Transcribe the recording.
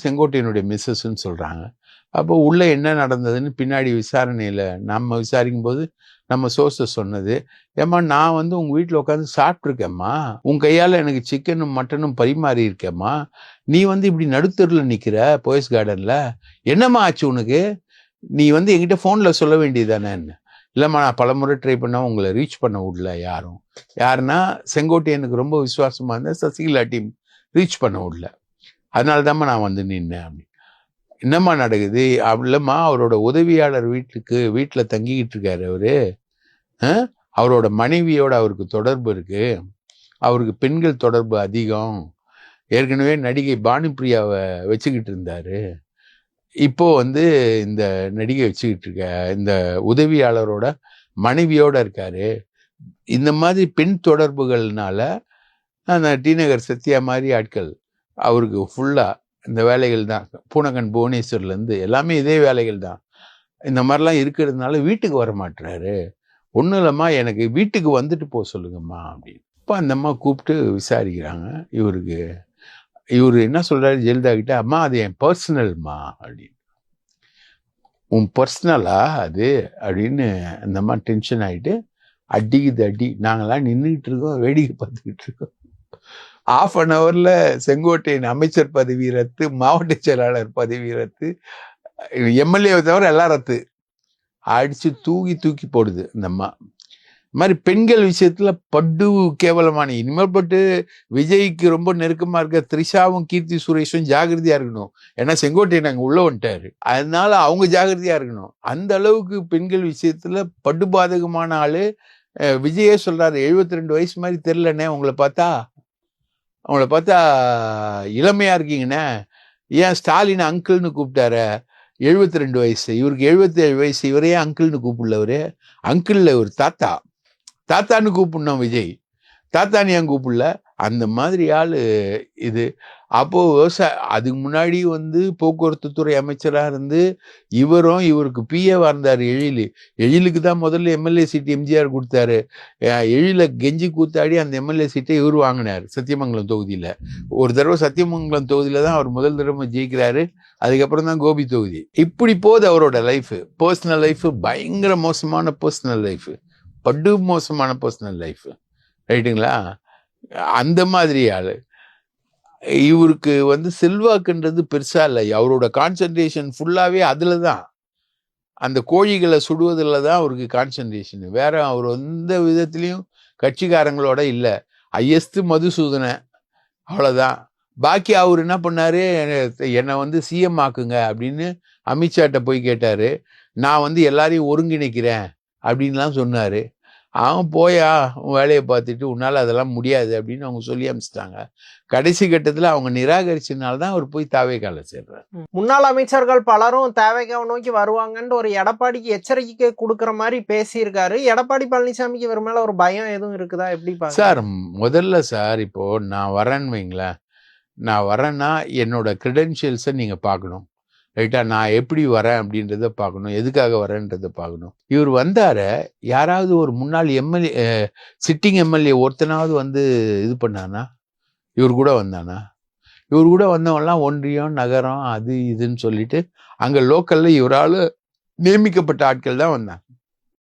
செங்கோட்டையனுடைய மிஸ்ஸஸ்ன்னு சொல்கிறாங்க அப்போ உள்ளே என்ன நடந்ததுன்னு பின்னாடி விசாரணையில் நம்ம விசாரிக்கும் போது நம்ம சோர்ஸை சொன்னது ஏம்மா நான் வந்து உங்கள் வீட்டில் உட்காந்து சாப்பிட்ருக்கேம்மா உன் கையால் எனக்கு சிக்கனும் மட்டனும் பரிமாறி இருக்கேம்மா. நீ வந்து இப்படி நடுத்தருவில் நிற்கிற போயஸ் கார்டனில் என்னம்மா ஆச்சு உனக்கு? நீ வந்து என்கிட்ட ஃபோனில் சொல்ல வேண்டியதானேன்னு இல்லைம்மா நான் பலமுறை ட்ரை பண்ணால் உங்களை ரீச் பண்ண விடல யாரும். யாருன்னா செங்கோட்டை எனக்கு ரொம்ப விசுவாசமாக இருந்தேன் சசிகலா டீம் ரீச் பண்ண விடல. அதனால தாம்மா நான் வந்து நின்னேன் அப்படி. என்னம்மா நடக்குது? அப்படி இல்லைம்மா அவரோட உதவியாளர் வீட்டுக்கு வீட்டில் தங்கிக்கிட்டு இருக்காரு அவரு. அவரோட மனைவியோட அவருக்கு தொடர்பு இருக்கு. அவருக்கு பெண்கள் தொடர்பு அதிகம். ஏற்கனவே நடிகை பானுப்பிரியாவை வச்சுக்கிட்டு இருந்தாரு. இப்போ வந்து இந்த நடிகை வச்சுக்கிட்டு இருக்க இந்த உதவியாளரோட மனைவியோட இருக்காரு. இந்த மாதிரி பெண் தொடர்புகள்னால அந்த டிநகர் சத்யா மாதிரி ஆட்கள் அவருக்கு ஃபுல்லாக இந்த வேலைகள் தான். பூனகன் புவனேஸ்வர்லேருந்து எல்லாமே இதே வேலைகள் தான். இந்த மாதிரிலாம் இருக்கிறதுனால வீட்டுக்கு வர மாட்டுறாரு ஒன்றும் இல்லைம்மா எனக்கு வீட்டுக்கு வந்துட்டு போக சொல்லுங்கம்மா அப்படின்னு. இப்போ அந்த அம்மா கூப்பிட்டு விசாரிக்கிறாங்க. இவருக்கு இவர் என்ன சொல்கிறாரு ஜெயலலிதா கிட்ட? அம்மா அது என் பர்சனல்மா அப்படின்னு. உன் பர்சனலா அது? அப்படின்னு அந்த அம்மா டென்ஷன் ஆகிட்டு அடிக்குது அடி. நாங்களாம் நின்றுக்கிட்டு இருக்கோம் வேடிக்கை பார்த்துக்கிட்டு இருக்கோம். ஆஃப் அன் ஹவரில் செங்கோட்டையின் அமைச்சர் பதவி ரத்து மாவட்ட செயலாளர் பதவி ரத்து எம்எல்ஏவை தவிர எல்லாம் ரத்து. அடிச்சு தூக்கி தூக்கி போடுது இந்த அம்மா. இந்த மாதிரி பெண்கள் விஷயத்தில் படு கேவலமான இனிமேல் பட்டு விஜய்க்கு ரொம்ப நெருக்கமாக இருக்க த்ரிஷாவும் கீர்த்தி சுரேஷும் ஜாகிரதையாக இருக்கணும். ஏன்னா செங்கோட்டையன் நாங்கள் உள்ள வந்துட்டாரு. அதனால அவங்க ஜாகிரதையாக இருக்கணும். அந்த அளவுக்கு பெண்கள் விஷயத்தில் படுபாதகமான பாதகமான ஆள் விஜயே சொல்கிறாரு எழுபத்தி ரெண்டு வயசு மாதிரி தெரிலனே உங்களை பார்த்தா. அவங்கள பார்த்தா இளமையாக இருக்கீங்கண்ணே. ஏன் ஸ்டாலின் அங்கிள்னு கூப்பிட்டாரு? 72 ரெண்டு வயசு. இவருக்கு 77 வயசு. இவரே அங்கிள்னு கூப்பிடல அங்கிளில் ஒரு தாத்தா. தாத்தான்னு கூப்பிடணும் விஜய். தாத்தானியான் ஏன் கூப்பிடல. அந்த மாதிரி ஆள் இது. அப்போது விவசாய அதுக்கு முன்னாடி வந்து போக்குவரத்து துறை அமைச்சராக இருந்து இவரும் இவருக்கு பிஏவா இருந்தார் எழில். எழிலுக்கு தான் முதல்ல எம்எல்ஏ சீட் எம்ஜிஆர் கொடுத்தாரு. எழில கெஞ்சி கூத்தாடி அந்த எம்எல்ஏ சீட்டை இவர் வாங்கினார் சத்தியமங்கலம் தொகுதியில். ஒரு தடவை சத்தியமங்கலம் தொகுதியில் தான் அவர் முதல் தடவை ஜெயிக்கிறாரு. அதுக்கப்புறம் தான் கோபி தொகுதி. இப்படி போகுது அவரோட லைஃபு பர்சனல் லைஃபு பயங்கர மோசமான பர்சனல் லைஃபு படு மோசமான பர்சனல் லைஃப் ரைட்டுங்களா? அந்த மாதிரி ஆள். இவருக்கு வந்து செல்வாக்குன்றது பெருசாக இல்லை. அவரோட கான்சென்ட்ரேஷன் ஃபுல்லாகவே அதில் தான் அந்த கோழிகளை சுடுவதில் தான் அவருக்கு கான்சென்ட்ரேஷன் வேற அவர் எந்த விதத்துலேயும் கட்சிக்காரங்களோட இல்லை. ஐஎஸ்து மதுசூதனை. அவ்வளோதான் பாக்கி அவர் என்ன பண்ணாரு? என்னை வந்து சிஎம் ஆக்குங்க அப்படின்னு அமித்ஷாட்ட போய் கேட்டார். நான் வந்து எல்லாரையும் ஒருங்கிணைக்கிறேன் அப்படின்லாம் சொன்னார். அவன் போயா உன் வேலையை பார்த்துட்டு உன்னால அதெல்லாம் முடியாது அப்படின்னு அவங்க சொல்லி அமிச்சிட்டாங்க கடைசி கட்டத்துல அவங்க நிராகரிச்சதுனால தான் அவர் போய் தாவே கால சேர்றாரு முன்னாள் அமைச்சர்கள் பலரும் தேவைக்காவை நோக்கி வருவாங்கன்னு ஒரு எடப்பாடிக்கு எச்சரிக்கை கொடுக்குற மாதிரி பேசியிருக்காரு. எடப்பாடி பழனிசாமிக்கு இவர் மேல ஒரு பயம் எதுவும் இருக்குதா? எப்படி? சார் முதல்ல சார் இப்போ நான் வரேன்னு வைங்களேன். நான் வரேன்னா என்னோட கிரெடென்ஷியல்ஸை நீங்க பார்க்கணும். ரைட்டா நான் எப்படி வரேன் அப்படின்றத பார்க்கணும். எதுக்காக வரேன்றத பார்க்கணும். இவர் வந்தார யாராவது ஒரு முன்னாள் எம்எல்ஏ சிட்டிங் எம்எல்ஏ ஒருத்தனாவது வந்து இது பண்ணானா? இவர் கூட வந்தானா? இவர் கூட வந்தவங்கலாம் ஒன்றியம் நகரம் அது இதுன்னு சொல்லிட்டு அங்கே லோக்கலில் இவரால் நியமிக்கப்பட்ட ஆட்கள் தான் வந்தாங்க.